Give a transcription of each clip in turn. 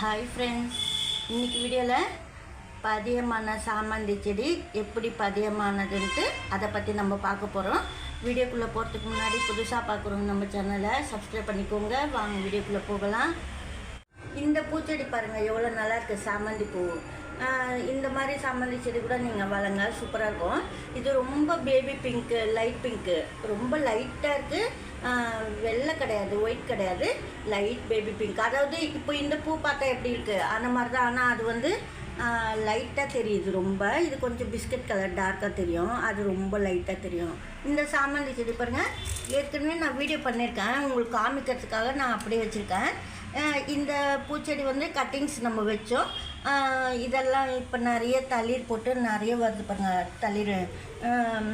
Hi friends இன்றைக்கி வீடியோவில் பதியமான சாமந்தி செடி எப்படி பதியமானதுன்ட்டு அதை பற்றி நம்ம பார்க்க போகிறோம் வீடியோக்குள்ளே போகிறதுக்கு முன்னாடி புதுசாக பார்க்குறோங்க நம்ம சேனலை சப்ஸ்கிரைப் பண்ணிக்கோங்க. வாங்க வீடியோக்குள்ளே போகலாம். இந்த பூச்செடி பாருங்கள் எவ்வளோ நல்லா இருக்குது சாமந்தி பூ. இந்த மாதிரி சாமந்தி செடி கூட நீங்கள் வளங்க சூப்பராக இருக்கும். இது ரொம்ப பேபி பிங்க்கு லைட் பிங்க்கு ரொம்ப லைட்டாக இருக்குது வெள்ளை கிடையாது ஒயிட் கிடையாது. லைட் பேபி பிங்க் அதாவது இப்போ இந்த பூ பார்த்தா எப்படி இருக்குது அந்த மாதிரி தான் ஆனால் அது வந்து லைட்டாக தெரியுது ரொம்ப. இது கொஞ்சம் பிஸ்கட் கலர் டார்க்காக தெரியும். அது ரொம்ப லைட்டாக தெரியும். இந்த சாமந்தி செடி பாருங்கள் ஏற்கனவே நான் வீடியோ பண்ணியிருக்கேன். உங்களுக்கு காமிக்கிறதுக்காக நான் அப்படியே வச்சுருக்கேன். இந்த பூச்செடி வந்து கட்டிங்ஸ் நம்ம வச்சோம். இதெல்லாம் இப்போ நிறைய தளிர் போட்டு நிறைய வருது பாருங்க தளிர்.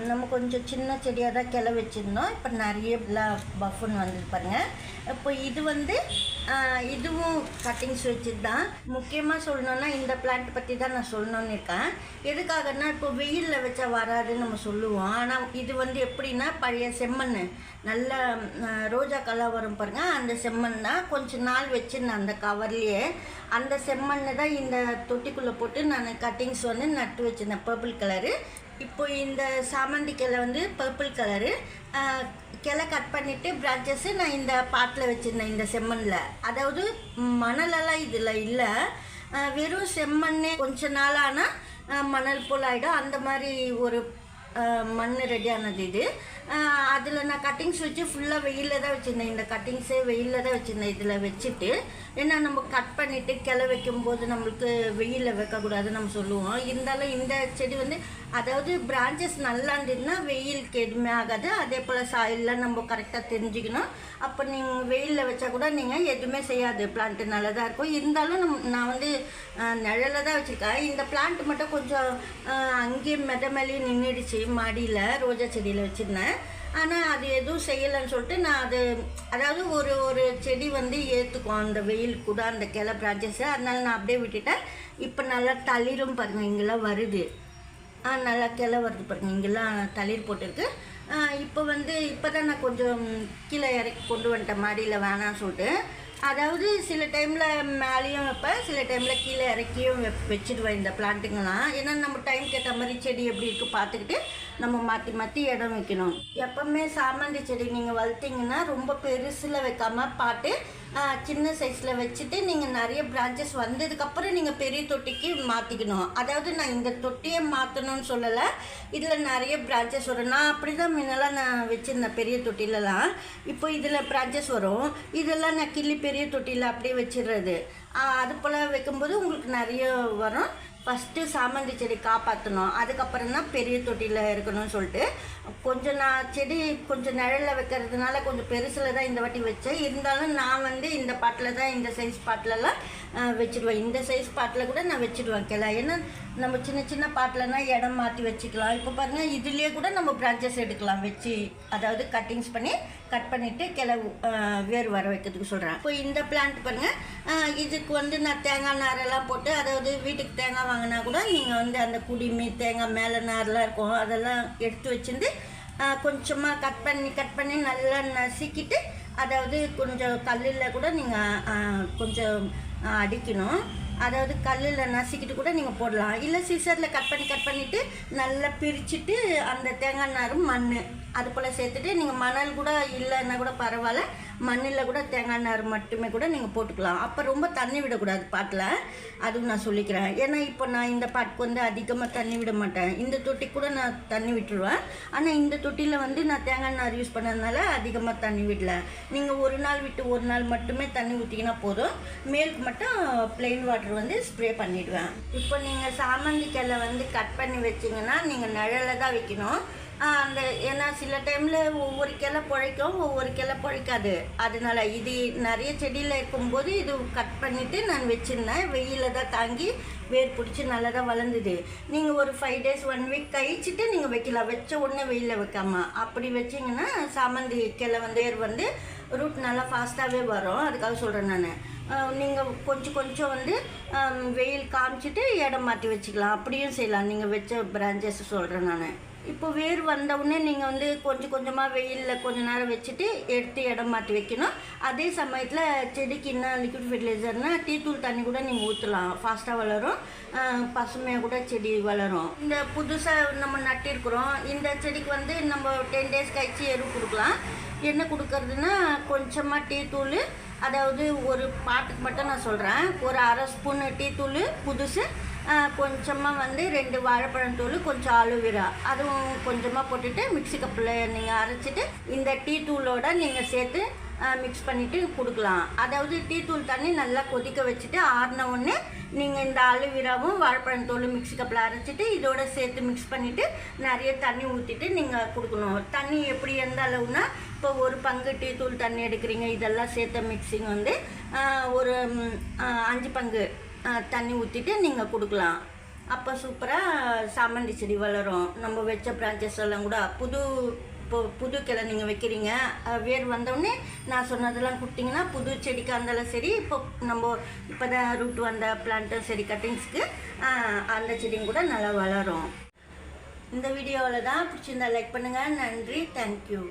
நம்ம கொஞ்சம் சின்ன செடியாக தான் கிளை வச்சுருந்தோம். இப்போ நிறைய பஃபுன்னு வந்தது பாருங்க. இப்போ இது வந்து இதுவும் கட்டிங்ஸ் வச்சுட்டு தான் முக்கியமாக சொல்லணுன்னா இந்த பிளான்ட் பற்றி தான் நான் சொல்லணும்னு இருக்கேன். எதுக்காகன்னா இப்போ வெயிலில் வச்சா வராதுன்னு நம்ம சொல்லுவோம். ஆனால் இது வந்து எப்படின்னா பழைய செம்மண். நல்ல ரோஜா கலர் வரும் பாருங்கள் அந்த செம்மண் தான் கொஞ்ச நாள் வச்சுருந்தேன் அந்த கவர்லேயே அந்த செம்மண் தான் இந்த தொட்டிக்குள்ளே போட்டு நான் கட்டிங்ஸ் வந்து நட்டு வச்சுருந்தேன். பர்பிள் கலரு இப்போ இந்த சாமந்தி கிளை வந்து பர்பிள் கலரு கிளை கட் பண்ணிவிட்டு பிரான்ச்சஸ்ஸு நான் இந்த பாட்டில் வச்சுருந்தேன் இந்த செம்மண்ணில் அதாவது மணலெல்லாம் இதில் இல்லை. வெறும் செம்மண்ணே கொஞ்ச நாளானால் மணல் போல் ஆகிடும் அந்த மாதிரி ஒரு மண் ரெடியானது இது. அதில் நான் கட்டிங்ஸ் வச்சு ஃபுல்லாக வெயிலில் தான் வச்சுருந்தேன். இந்த கட்டிங்ஸே வெயிலில் தான் வச்சுருந்தேன். இதில் வச்சுட்டு ஏன்னா நம்ம கட் பண்ணிவிட்டு கிளை வைக்கும்போது நம்மளுக்கு வெயிலில் வைக்கக்கூடாதுன்னு நம்ம சொல்லுவோம். இருந்தாலும் இந்த செடி வந்து அதாவது பிரான்ச்சஸ் நல்லா இருந்ததுன்னா வெயிலுக்கு எதுவுமே ஆகாது. அதே போல் சாயிலெலாம் நம்ம கரெக்டாக தெரிஞ்சுக்கணும். அப்போ நீங்கள் வெயிலில் வச்சா கூட நீங்கள் எதுவுமே செய்யாது. பிளான்ட்டு தான் இருக்கும். இருந்தாலும் நம் நான் வந்து நிழலில் தான் வச்சுருக்கேன். இந்த பிளான்ட் மட்டும் கொஞ்சம் அங்கேயும் மெத மேலேயே நின்றுடுச்சு மாடியில் ரோஜா செடியில் வச்சுருந்தேன். ஆனால் அது எதுவும் செய்யலைன்னு சொல்லிட்டு நான் அது அதாவது ஒரு ஒரு செடி வந்து ஏற்றுக்கும் அந்த வெயில் கூட அந்த கிளை பிரான்ச்சஸை அதனால நான் அப்படியே விட்டுட்டேன். இப்போ நல்லா தளிரும் பாருங்கள் இங்கெல்லாம் வருது. ஆ நல்லா கிளை வருது பாருங்கள் இங்கெல்லாம் தளிர் போட்டிருக்கு. இப்போ வந்து இப்போ தான் நான் கொஞ்சம் கீழே இறக்கி கொண்டு வந்துட்டேன் மாடியில் வேணாம்னு சொல்லிட்டு. அதாவது சில டைமில் மேலேயும் வைப்பேன் சில டைமில் கீழே இறக்கியும் வெப் வச்சுடுவேன் இந்த பிளான்ட்டுங்கெல்லாம் ஏன்னா நம்ம டைம்க்கு ஏற்ற மாதிரி செடி எப்படி இருக்குது பார்த்துக்கிட்டு நம்ம மாற்றி மாற்றி இடம் வைக்கணும். எப்போவுமே சாமந்தி செடி நீங்கள் வளர்த்திங்கன்னா ரொம்ப பெருசில் வைக்காமல் பாட்டு சின்ன சைஸில் வச்சுட்டு நீங்கள் நிறைய பிரான்ச்சஸ் வந்ததுக்கப்புறம் நீங்கள் பெரிய தொட்டிக்கு மாற்றிக்கணும் அதாவது நான் இந்த தொட்டியை மாற்றணும்னு சொல்லலை. இதில் நிறைய பிரான்ச்சஸ் வரும். நான் அப்படி தான் முன்னெல்லாம் நான் வச்சுருந்தேன் பெரிய தொட்டிலலாம். இப்போ இதில் பிரான்ச்சஸ் வரும். இதெல்லாம் நான் கிள்ளி பெரிய தொட்டியில் அப்படியே வச்சிடுறது அது போல் வைக்கும்போது உங்களுக்கு நிறைய வரும். ஃபஸ்ட்டு சாமந்தி செடி காப்பாற்றணும் அதுக்கப்புறம் தான் பெரிய தொட்டியில் இருக்கணும்னு சொல்லிட்டு கொஞ்சம் நான் செடி கொஞ்சம் நிழலில் வைக்கிறதுனால கொஞ்சம் பெருசில் தான் இந்த வாட்டி வச்சேன். இருந்தாலும் நான் வந்து இந்த பாட்டில் தான் இந்த சைஸ் பாட்டிலலாம் வச்சுடுவேன் இந்த சைஸ் பாட்டில் கூட நான் வச்சுடுவேன் கிளா ஏன்னா நம்ம சின்ன சின்ன பாட்டிலனா இடம் மாற்றி வச்சுக்கலாம். இப்போ பாருங்கள் இதுலேயே கூட நம்ம பிரான்ச்சஸ் எடுக்கலாம். வச்சு அதாவது கட்டிங்ஸ் பண்ணி கட் பண்ணிவிட்டு கிளை அஹ், வேர் வர வைக்கிறதுக்கு சொல்கிறேன் இப்போ இந்த பிளான்ட் பாருங்கள் இதுக்கு வந்து நான் தேங்காய் நாரெல்லாம் போட்டு அதாவது வீட்டுக்கு தேங்காய் வாங்கினா கூட நீங்கள் வந்து அந்த குடிமி தேங்காய் மேலே நார்லாம் இருக்கும். அதெல்லாம் எடுத்து வச்சிருந்து கொஞ்சமாக கட் பண்ணி கட் பண்ணி நல்லா நசுக்கிட்டு அதாவது கொஞ்சம் கல்லில் கூட நீங்கள் கொஞ்சம் அடிக்கணும். அதாவது கல்லில் நசுக்கிட்டு கூட நீங்கள் போடலாம். இல்லை சிசரில் கட் பண்ணி கட் பண்ணிவிட்டு நல்லா பிரிச்சுட்டு அந்த தேங்காய் நாரும் மண் அது போல் சேர்த்துட்டு நீங்கள் மணல் கூட இல்லைன்னா கூட பரவாயில்ல. மண்ணில் கூட தேங்காய் நார் மட்டுமே கூட நீங்கள் போட்டுக்கலாம். அப்போ ரொம்ப தண்ணி விடக்கூடாது பாட்டில். அதுவும் நான் சொல்லிக்கிறேன். ஏன்னா இப்போ நான் இந்த பாட்டுக்கு வந்து அதிகமாக தண்ணி விட மாட்டேன். இந்த தொட்டி கூட நான் தண்ணி விட்டுருவேன். ஆனால் இந்த தொட்டியில் வந்து நான் தேங்காய் நார் யூஸ் பண்ணதுனால அதிகமாக தண்ணி விடல. நீங்கள் ஒரு நாள் விட்டு ஒரு நாள் மட்டுமே தண்ணி ஊற்றிக்கினா போதும். மேலுக்கு மட்டும் ப்ளெயின் வாட்டர் வந்து ஸ்ப்ரே பண்ணிவிடுவேன் இப்போ நீங்கள் சாமந்தி கிளை வந்து கட் பண்ணி வச்சிங்கன்னா நீங்கள் நிழலில் தான் வைக்கணும். அந்த ஏன்னா சில டைமில் ஒவ்வொரு கிளை பிழைக்கும் ஒவ்வொரு கிளை பிழைக்காது. அதனால இது நிறைய செடியில் இருக்கும்போது இது கட் பண்ணிவிட்டு நான் வச்சுருந்தேன். வெயிலில் தான் தாங்கி வேர் பிடிச்சி நல்லா தான் வளர்ந்துது. நீங்கள் ஒரு ஃபைவ் டேஸ் ஒன் வீக் கழிச்சிட்டு நீங்கள் வைக்கலாம். வச்ச உடனே வெயிலில் வைக்காமல் அப்படி வச்சிங்கன்னா சாமந்தி கிளை வந்து வேர் வந்து ரூட் நல்லா ஃபாஸ்ட்டாகவே வரும். அதுக்காக சொல்கிறேன் நான். நீங்கள் கொஞ்சம் கொஞ்சம் வந்து வெயில் காமிச்சிட்டு இடம் மாற்றி வச்சுக்கலாம். அப்படியும் செய்யலாம். நீங்கள் வச்ச பிரான்ச்சஸ் சொல்கிறேன் நான். இப்போ வேர் வந்தவுடனே நீங்கள் வந்து கொஞ்சம் கொஞ்சமாக வெயிலில் கொஞ்ச நேரம் வச்சுட்டு எடுத்து இடம் மாற்றி வைக்கணும். அதே சமயத்தில் செடிக்கு என்ன லிக்விட் ஃபெர்டிலைசர்னால் டீத்தூள் தண்ணி கூட நீங்கள் ஊற்றலாம் ஃபாஸ்ட்டாக வளரும். பசுமையாக கூட செடி வளரும். இந்த புதுசாக நம்ம நட்டிருக்கிறோம். இந்த செடிக்கு வந்து நம்ம டென் டேஸ் கழிச்சு எரு கொடுக்கலாம். என்ன கொடுக்கறதுன்னா கொஞ்சமாக டீ தூள். அதாவது ஒரு பாட்டுக்கு மட்டும் நான் சொல்கிறேன் ஒரு அரை ஸ்பூன் டீ தூள் புதுசு கொஞ்சமாக வந்து ரெண்டு வாழைப்பழம் தூள் கொஞ்சம் அலுவிரா. அதுவும் கொஞ்சமாக போட்டுட்டு மிக்ஸி கப்பில் நீங்கள் அரைச்சிட்டு இந்த டீ தூளோட நீங்கள் சேர்த்து மிக்ஸ் பண்ணிவிட்டு கொடுக்கலாம். அதாவது டீத்தூள் தண்ணி நல்லா கொதிக்க வச்சுட்டு ஆறின உடனே நீங்கள் இந்த அலுவிராவும் வாழைப்பழம் தூள் மிக்ஸி கப்பில் அரைச்சிட்டு இதோட சேர்த்து மிக்ஸ் பண்ணிவிட்டு நிறைய தண்ணி ஊற்றிட்டு நீங்கள் கொடுக்கணும். தண்ணி எப்படி எந்த அளவுனா இப்போ ஒரு பங்கு டீத்தூள் தண்ணி எடுக்கிறீங்க இதெல்லாம் சேர்த்த மிக்சிங் வந்து ஒரு அஞ்சு பங்கு தண்ணி ஊற்றிட்டு நீங்கள் கொடுக்கலாம். அப்போ சூப்பராக சாமந்தி செடி வளரும். நம்ம வச்ச பிரான்ச்சஸ் எல்லாம் கூட புது இப்போ புது கிளை நீங்கள் வைக்கிறீங்க. வேர் வந்தோடனே நான் சொன்னதெல்லாம் கொடுத்தீங்கன்னா புது செடிக்கு இருந்தாலும் சரி இப்போ நம்ம இப்போ தான் ரூட் வந்த பிளான்ட்டும் சரி கட்டிங்ஸ்க்கு அந்த செடியும் கூட நல்லா வளரும். இந்த வீடியோவில் தான் பிடிச்சிருந்தா லைக் பண்ணுங்கள் நன்றி. தேங்க்யூ